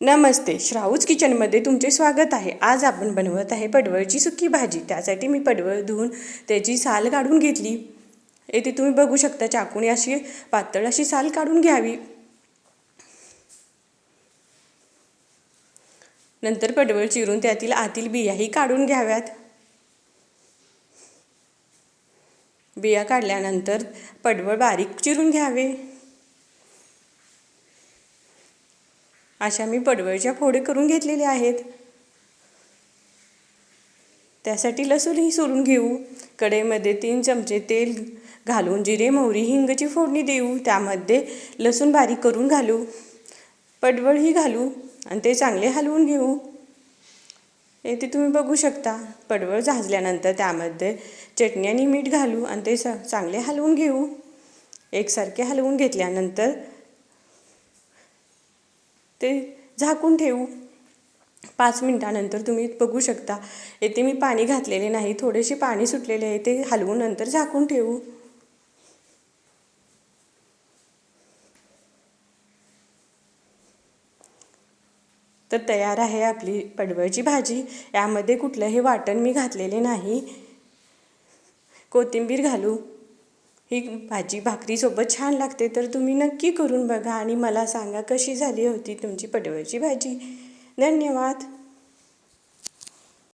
नमस्ते श्राऊज किचनमध्ये तुमचे स्वागत आहे. आज आपण बनवत आहे पडवळची सुकी भाजी. त्यासाठी मी पडवळ धुवून त्याची साल काढून घेतली. येथे तुम्ही बघू शकता चाकूने अशी पातळ अशी साल काढून घ्यावी. नंतर पडवळ चिरून त्यातील आतील बियाही काढून घ्याव्यात. बिया काढल्यानंतर पडवळ बारीक चिरून घ्यावे. अशा मी पडवळच्या फोडे करून घेतलेले आहेत. त्यासाठी लसूणही सोलून घेऊ. कढईमध्ये तीन चमचे तेल घालून जिरे मोहरी हिंगची फोडणी देऊ. त्यामध्ये लसूण बारीक करून घालू. पडवळही घालू आणि ते चांगले हलवून घेऊ. येथे तुम्ही बघू शकता. पडवळ झाजल्यानंतर त्यामध्ये चटणी आणि मीठ घालू आणि ते स चांगले हलवून घेऊ. एकसारखे हलवून घेतल्यानंतर ते झाकून ठेवू. पाच मिनटानंतर तुम्ही बघू शकता. येथे मी पाणी घातलेले नाही थोडेसे पाणी सुटलेले आहे ते हलवून नंतर झाकून ठेवू. तर तयार आहे आपली पडवळची भाजी. यामध्ये कुठलंही वाटण मी घातलेले नाही. कोथिंबीर घालू. ही भाजी भाकरीसोबत छान लागते तर तुम्ही नक्की करून बघा आणि मला सांगा कशी झाली होती तुमची पडवळची भाजी. धन्यवाद.